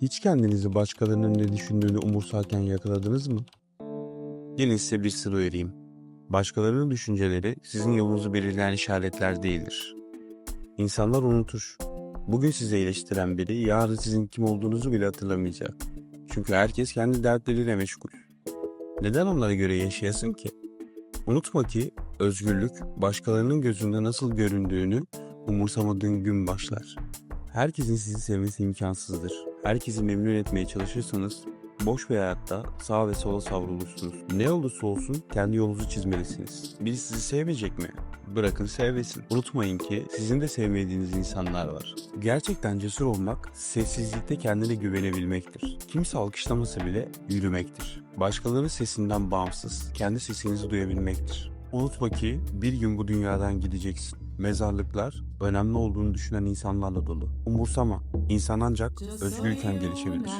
Hiç kendinizi başkalarının ne düşündüğünü umursarken yakaladınız mı? Gelin size bir sır vereyim. Başkalarının düşünceleri sizin yolunuzu belirleyen işaretler değildir. İnsanlar unutur. Bugün sizi eleştiren biri yarın sizin kim olduğunuzu bile hatırlamayacak. Çünkü herkes kendi dertleriyle meşgul. Neden onlara göre yaşayasın ki? Unutma ki özgürlük başkalarının gözünde nasıl göründüğünü umursamadığın gün başlar. Herkesin sizi sevmesi imkansızdır. Herkesi memnun etmeye çalışırsanız boş bir hayatta sağa ve sola savrulursunuz. Ne olursa olsun kendi yolunuzu çizmelisiniz. Biri sizi sevmeyecek mi? Bırakın sevmesin. Unutmayın ki sizin de sevmediğiniz insanlar var. Gerçekten cesur olmak sessizlikte kendine güvenebilmektir. Kimse alkışlamasa bile yürümektir. Başkalarının sesinden bağımsız kendi sesinizi duyabilmektir. Unutma ki bir gün bu dünyadan gideceksin. Mezarlıklar önemli olduğunu düşünen insanlarla dolu. Umursama. İnsan ancak özgürken gelişebilir.